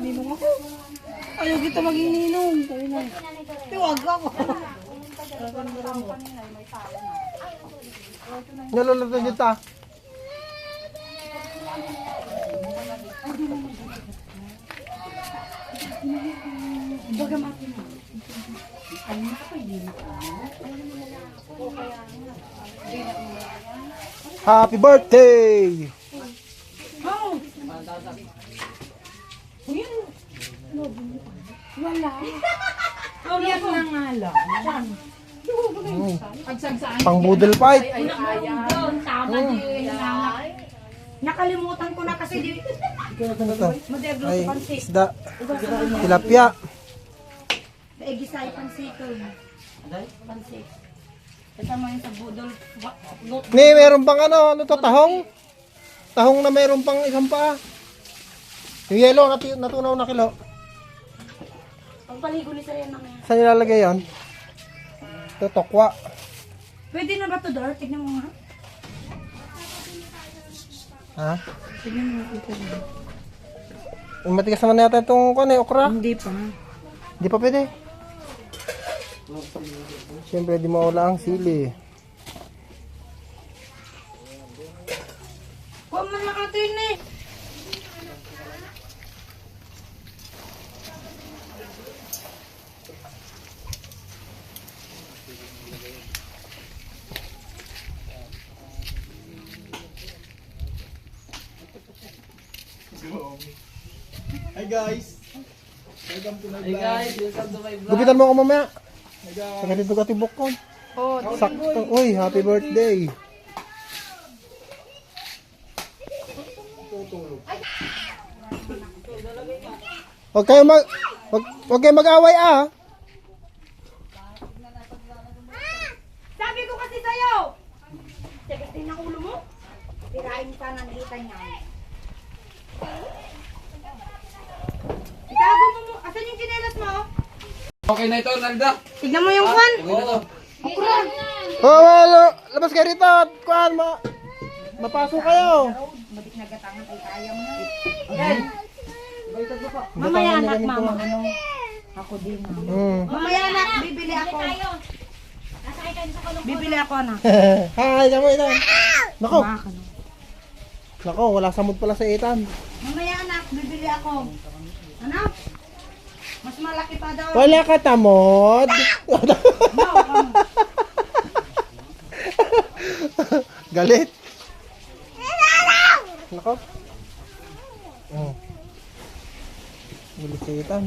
ninong ako. Ayaw kita maging ninong. Sabi na. Tiwag ako. Nalulito nyo ta. Happy birthday! Yan na nga lang. Pang boodle fight. Tama din. Nakalimutan ko na kasi di Ano to? modelo Ay, isda. Tilapia. Eh, gisay pansik. Pansik. Kasama yun sa budol. Wa- Ni, meron pang ano, ano to, tahong? Tahong na meron pang isang paa. Yung yellow, nati, natunaw na kilo. Pagpaligo ni Saraya mga yan. Saan nilalagay yon? Ito, tokwa. Pwede na ba to, Dor? Tignan mo nga. Ha? Tignan mo nga ito. Yung matigas naman yata itong kone, okra. Hindi pa. Di pa pwede. Siyempre, di mawala ang sili. Huwag man nakatin eh. Hi guys! Welcome to my vlog. Gupitan mo ako mamaya. Sa ganito ka tibok ko. Oh, Sakto. Uy, happy birthday. Huwag kayo mag... Huwag, huwag kayo mag-away ah. Sabi ko kasi sa'yo! Tigas din ang ulo mo. Tirain ka ng kita niya. Itago mo mo. Asan yung chinelas mo? Okay na ito, Nalda. Tignan mo yung kwan. Okay na to. Oh, well, labas kayo rito. at Kuhan, ma... Mapasok kayo. Madik na gatangan ay kaya mo na. Okay. Mamaya anak, mama. Ako din. ah. Hmm. Mamaya anak, bibili ako. Bibili ako anak. Hi, kamo ito. Nako, nako, wala samod pala sa itan. Mamaya anak, bibili ako. Ano? Mas malaki pa daw. Wala ka tamod. Galit. Nako. Oh. Galit sa itan.